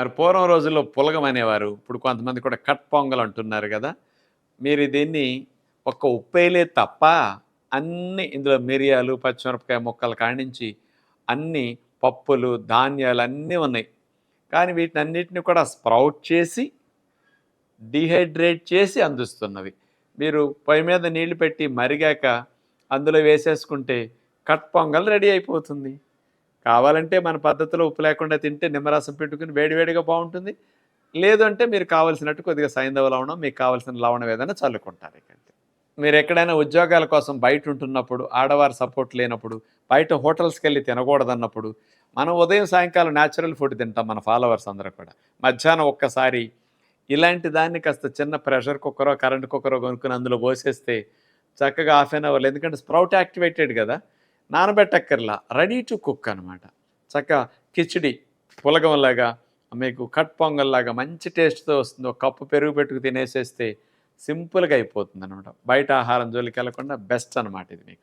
మరి పూర్వం రోజుల్లో పులగం అనేవారు. ఇప్పుడు కొంతమంది కూడా కట్ పొంగల్ అంటున్నారు కదా. మీరు దీన్ని ఒక్క ఉప్పేలే తప్ప అన్ని ఇందులో మిరియాలు పచ్చిమిరపకాయ ముక్కలు కాడించి అన్ని పప్పులు ధాన్యాలు అన్నీ ఉన్నాయి. కానీ వీటిని అన్నిటిని కూడా స్ప్రౌట్ చేసి డిహైడ్రేట్ చేసి అందిస్తున్నవి. మీరు పొయ్యి మీద నీళ్ళు పెట్టి మరిగాక అందులో వేసేసుకుంటే కట్ పొంగల్ రెడీ అయిపోతుంది. కావాలంటే మన పద్ధతిలో ఉప్పు లేకుండా తింటే నిమ్మరసం పెట్టుకుని వేడివేడిగా బాగుంటుంది. లేదు అంటే మీరు కావలసినట్టు కొద్దిగా సైంధవ లవణం మీకు కావాల్సిన లవణం ఏదైనా చల్లుకుంటారు ఇకంటే మీరు ఎక్కడైనా ఉద్యోగాల కోసం బయట ఉంటున్నప్పుడు ఆడవారి సపోర్ట్ లేనప్పుడు బయట హోటల్స్కి వెళ్ళి తినకూడదన్నప్పుడు మనం ఉదయం సాయంకాలం న్యాచురల్ ఫుడ్ తింటాం మన ఫాలోవర్స్ అందరూ కూడా. మధ్యాహ్నం ఒక్కసారి ఇలాంటి దాన్ని కాస్త చిన్న ప్రెషర్ కుక్కరో కరెంట్ కుక్కరో కొనుక్కుని అందులో పోసేస్తే చక్కగా హాఫ్ అన్ అవర్లో ఎందుకంటే స్ప్రౌట్ యాక్టివేటెడ్ కదా. నానబెట్టక్కర్లా రెడీ టు కుక్ అనమాట చక్కగా కిచిడి పులగంలాగా మీకు కట్ పొంగల్లాగా మంచి టేస్ట్తో వస్తుంది. ఒక కప్పు పెరుగు పెట్టుకు తినేసేస్తే సింపుల్గా అయిపోతుంది అనమాట బయట ఆహారం జోలికి వెళ్ళకుండా బెస్ట్ అనమాట ఇది మీకు.